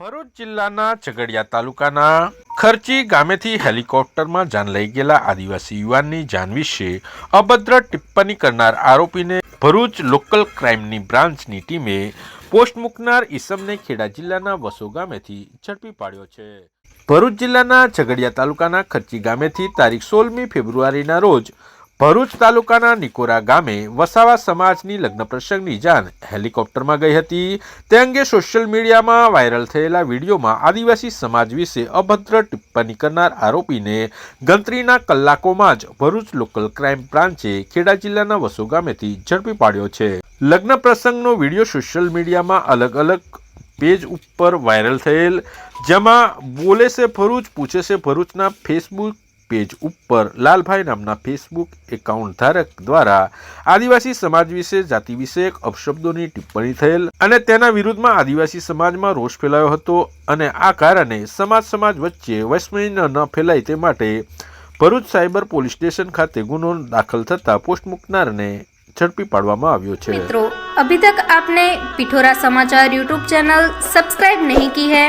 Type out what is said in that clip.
ભરૂચ જિલ્લાના ઝઘડિયા તાલુકાના ખર્ચી ગામેથી હેલિકોપ્ટરમાં જાન લઈ ગયેલા આદિવાસી યુવાનની જાન વિશે અભદ્ર ટિપ્પણી કરનાર આરોપીને ભરૂચ લોકલ ક્રાઇમની બ્રાન્ચની ટીમે પોસ્ટ મૂકનાર ઈસમને ખેડા જિલ્લાના વસો ગામેથી ઝડપી પાડ્યો છે. ભરૂચ જિલ્લાના ઝઘડિયા તાલુકાના ખર્ચી ગામેથી તારીખ સોળમી ફેબ્રુઆરીના રોજ ભરૂચ તાલુકાના નિકોરા ગામે વસાવા સમાજની લગ્ન પ્રસંગની જાન હેલિકોપ્ટરમાં ગઈ હતી. તે અંગે સોશિયલ મીડિયામાં વાયરલ થયેલા વિડીયોમાં આદિવાસી સમાજ વિશે અભદ્ર ટિપ્પણી કરનાર આરોપીને ગણતરીના કલાકોમાં જ ભરૂચ લોકલ ક્રાઇમ બ્રાન્ચે ખેડા જિલ્લાના વસો ગામેથી ઝડપી પાડ્યો છે. લગ્ન પ્રસંગનો વીડિયો સોશિયલ મીડિયામાં અલગ અલગ પેજ ઉપર વાયરલ થયેલ, જેમાં બોલે છે ભરૂચ, પૂછે છે ભરૂચના ફેસબુક પેજ ઉપર લાલભાઈ નામના ફેસબુક એકાઉન્ટ ધારક દ્વારા આદિવાસી સમાજ વિશે, જાતિ વિશે અપશબ્દોની ટિપ્પણી થયેલ અને તેના વિરુદ્ધમાં આદિવાસી સમાજમાં રોષ ફેલાયો હતો અને આ કારણે સમાજ સમાજ વચ્ચે વૈશ્વન્ય ન ફેલાય તે માટે ભરૂચ સાયબર પોલીસ સ્ટેશન ખાતે ગુનો દાખલ થતા પોસ્ટ મૂકનારને ઝડપી પાડવામાં આવ્યો છે. મિત્રો, અભી તક આપને પિઠોરા સમાચાર યુટ્યુબ ચેનલ સબસ્ક્રાઇબ નહીં કી હૈ?